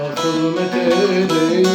Nasıl meteleyim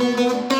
Música